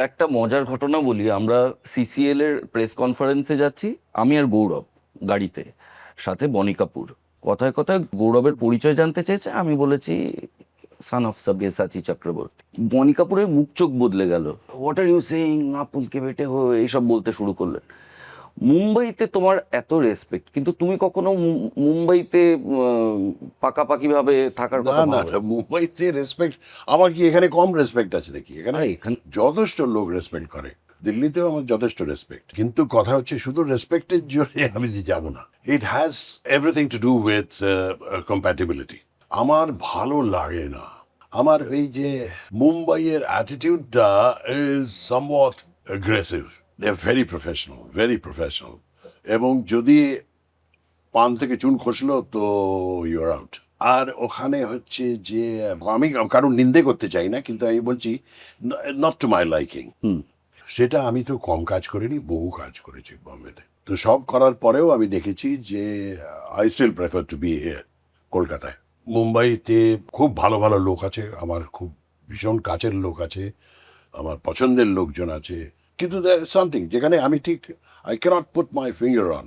একটা মজার ঘটনা বলি, আমরা সিসিএল এর প্রেস কনফারেন্সে যাচ্ছি, আমি আর গৌরব গাড়িতে, সাথে বনি কাপুর। কথায় কথায় গৌরবের পরিচয় জানতে চেয়েছে, আমি বলেছি সান অফ সাব্যসাচী চক্রবর্তী বনি কাপুরের মুখ চোখ বদলে গেল। হোয়াট আর ইউ সেইং আপনকে বেটে হো এইসব বলতে শুরু করলেন। মুম্বাইতে তোমার এত রেসপেক্ট কিন্তু তুমি কখনো মুম্বাইতে পাকাপাকি ভাবে থাকার কথা না? মুম্বাইতে রেসপেক্ট আমার কি এখানে কম রেসপেক্ট আছে নাকি? এখানে এখানে- যথেষ্ট লোক রেসপেক্ট করে। দিল্লিতেও আমার যথেষ্ট রেসপেক্ট কিন্তু কথা হচ্ছে শুধু রেসপেক্টের জন্য আমি যে যাব না। It has everything to do with compatibility আমার ভালো লাগে না। আমার এই যে মুম্বাইয়ের অ্যাটিটিউডটা is somewhat aggressive they are very professional very professional এবং যদি পান থেকে চুন খসলো তো ইউর আউট আর ওখানে হচ্ছে যে আমি কারণ নিন্দে করতে চাই না কিন্তু আমি বলছি নট টু মাই লাইকিং সেটা আমি তো কম কাজ করিনি বহু কাজ করেছি বম্বেতে। তো সব করার পরেও আমি দেখেছি যে I still prefer to be here কলকাতায়। মুম্বাইতে খুব ভালো ভালো লোক আছে আমার খুব ভীষণ কাছের লোক আছে আমার পছন্দের লোকজন আছে। কিন্তু সামথিং যেখানে আমি ঠিক I can't put my finger on